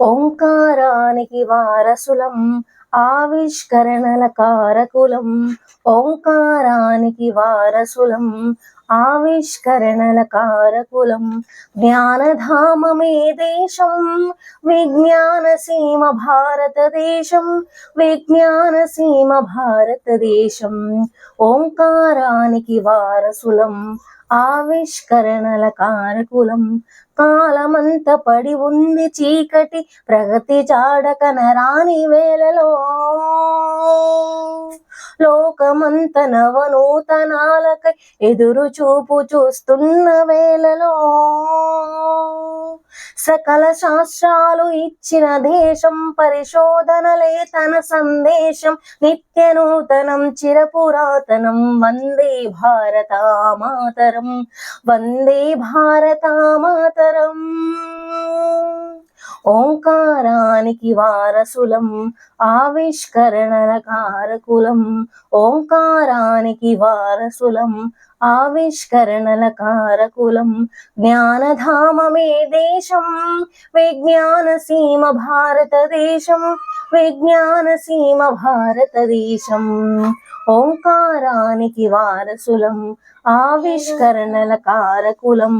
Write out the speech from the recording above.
ఓంకారానికి వారసులం ఆవిష్కరణల కారకులం. ఓంకారానికి వారసులం ఆవిష్కరణల కారకులం. జ్ఞానధామమే దేశం విజ్ఞాన సీమ భారతదేశం విజ్ఞాన సీమ భారతదేశం. ఓంకారానికి వారసులం ఆవిష్కరణల కారకులం. కాలమంత పడి ఉంది చీకటి ప్రగతి చాడక నరాని వేళలో లోకమంత నవనూతనాలకై ఎదురు చూపు చూస్తున్న వేళలో. సకల శాస్త్రాలు ఇచ్చిన దేశం పరిశోధనలే తన సందేశం. నిత్య నూతనం చిరపురాతనం వందే భారత మాతరం. వందే భారత మాతరం. ఓంకారానికి వారసులం ఆవిష్కరణల కారకులం ఓంకారానికి వారసులం ఆవిష్కరణల కారకులం జ్ఞానధామమే దేశం విజ్ఞాన సీమ భారతదేశం విజ్ఞాన సీమ భారతదేశం ఓంకారానికి వారసులం ఆవిష్కరణల కారకులం